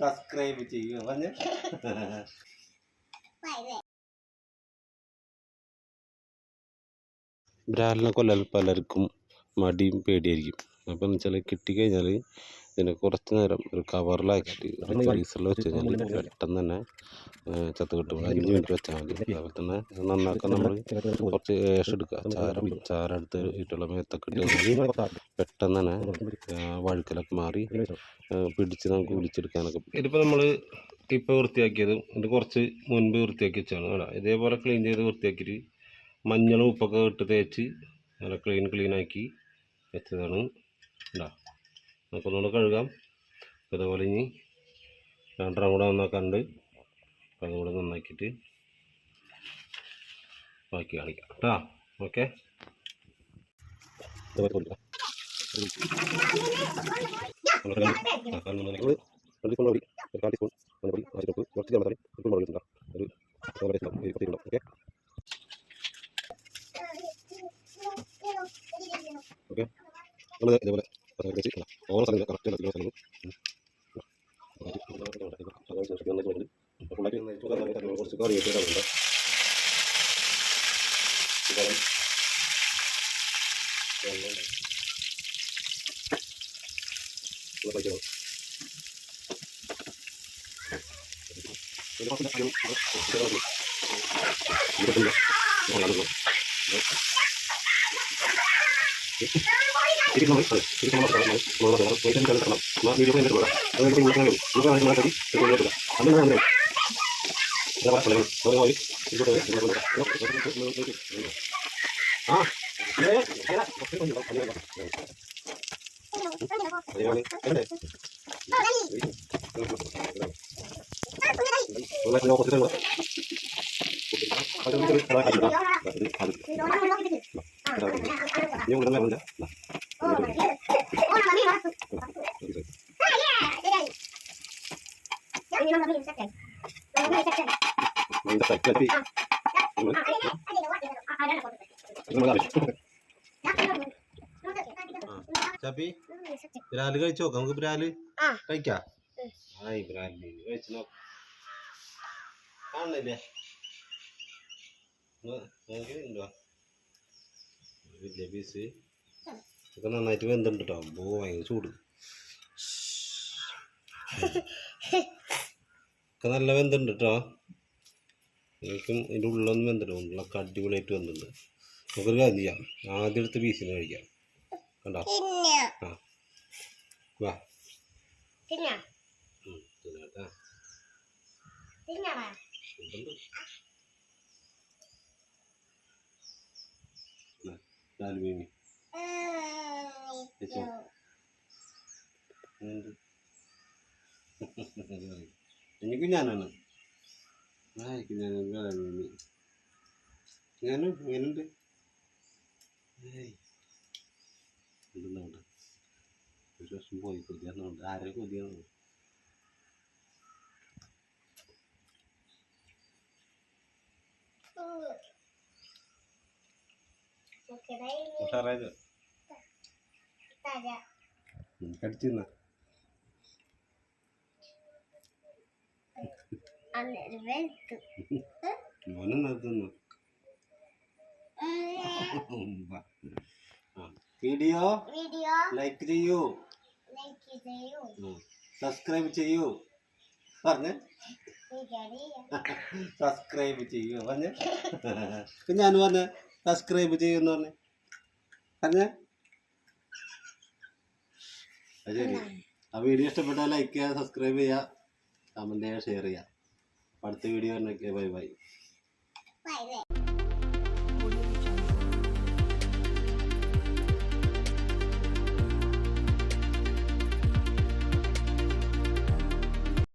Subscribe ചെയ്യുക പറഞ്ഞു. ബ്രാലിനെ കൊല്ലാൻ പലർക്കും മടിയും പേടിയായിരിക്കും. അപ്പോൾ എന്ന് വെച്ചാൽ കിട്ടിക്കഴിഞ്ഞാൽ ഇതിനെ കുറച്ച് നേരം ഒരു കവറിലാക്കിയിട്ട് ഒരു ഫ്രീസറിൽ വെച്ച് കഴിഞ്ഞാൽ പെട്ടെന്ന് തന്നെ ചത്ത് കിട്ടും. അഞ്ച് മിനിറ്റ് വെച്ചാൽ മതി. അതുപോലെ തന്നെ നന്നാക്കാൻ നമ്മൾ കുറച്ച് ഏഷ് എടുക്കുക. ചാരം ചാരം എടുത്ത് ഇട്ടുള്ള മേത്തൊക്കെ ഇട്ട് കഴിഞ്ഞാൽ പെട്ടെന്ന് തന്നെ വഴുക്കലൊക്കെ മാറി പിടിച്ച് നമുക്ക് വിളിച്ചെടുക്കാനൊക്കെ ഇതിപ്പോൾ നമ്മൾ ഇപ്പോൾ വൃത്തിയാക്കിയത് ഇത് കുറച്ച് മുൻപ് വൃത്തിയാക്കി വെച്ചാണ് കേട്ടോ. ഇതേപോലെ ക്ലീൻ ചെയ്ത് വൃത്തിയാക്കിയിട്ട് മഞ്ഞളും ഉപ്പൊക്കെ ഇട്ട് തേച്ച് നല്ല ക്ലീൻ ക്ലീനാക്കി വെച്ചതാണ് കേട്ടോ. നമുക്കൊന്നുകൂടെ കഴുകാം. അതുപോലെ ഇനി രണ്ടെണ്ണം കൂടെ നന്നാക്കാണ്ട് അപ്പം അതും കൂടെ നന്നാക്കിയിട്ട് ബാക്കി കാണിക്കാം. കേട്ടോ ഓക്കെ. ഓക്കെ. ഓക്കെ. നമ്മൾ ഇതേപോലെ വെച്ച് ഓരോ സ്ഥലം കറക്റ്റ് എല്ലാ സ്ഥലങ്ങളും കുറച്ച് കറി വെച്ചിട്ടുണ്ട് ചാപ്പി ബ്രാൽ കഴിച്ചു നോക്കാം നമുക്ക് ബ്രാൽ. കഴിക്കാം ആയി ബ്രാൽ കഴിച്ചു നോക്കാം കാണില്ലേ ഉണ്ടോ വലിയ പീസ് ഇതൊക്കെ നന്നായിട്ട് വെന്തുണ്ട് കേട്ടോ അമ്പോ ഭയങ്കര ചൂട്. ഒക്കെ നല്ല വെന്തുണ്ട് കേട്ടോ എനിക്കും ഇതിന്റെ ഉള്ളൊന്നും വെന്തിട്ട് ഉള്ളൊക്കെ അടിപൊളിയായിട്ട് വെന്തുണ്ട് നമുക്കൊരു കാര്യം ചെയ്യാം. ആദ്യം എടുത്ത് പീസിന് കഴിക്കാം. കണ്ടോ? ആ. വാ. ഉം, വേറെ മീമി ഞാനും ഇങ്ങനുണ്ട് ഏയ് ഉണ്ടെന്നുണ്ട് ഒരു വർഷം പോയി കൊതിയാന്നുണ്ട് ആരെ കൊതിയാണ് ഉഷാറായത് കടിച്ചിരുന്ന മോനും നിർത്തുന്നു വീഡിയോ ലൈക്ക് ചെയ്യൂ. ലൈക്ക് ചെയ്യൂ. സബ്സ്ക്രൈബ് ചെയ്യൂ. പറഞ്ഞേ. സബ്സ്ക്രൈബ് ചെയ്യൂ പറഞ്ഞേ. ഞാൻ പറഞ്ഞേ സബ്സ്ക്രൈബ് ചെയ്യൂന്ന് പറഞ്ഞേ. പറഞ്ഞേ. അത് ശരി ആ വീഡിയോ ഇഷ്ടപ്പെട്ടാൽ ലൈക്ക് ചെയ്യുക സബ്സ്ക്രൈബ് ചെയ്യുക കമന്റ് ചെയ്യുക ഷെയർ ചെയ്യുക. അടുത്ത video bye bye bye bye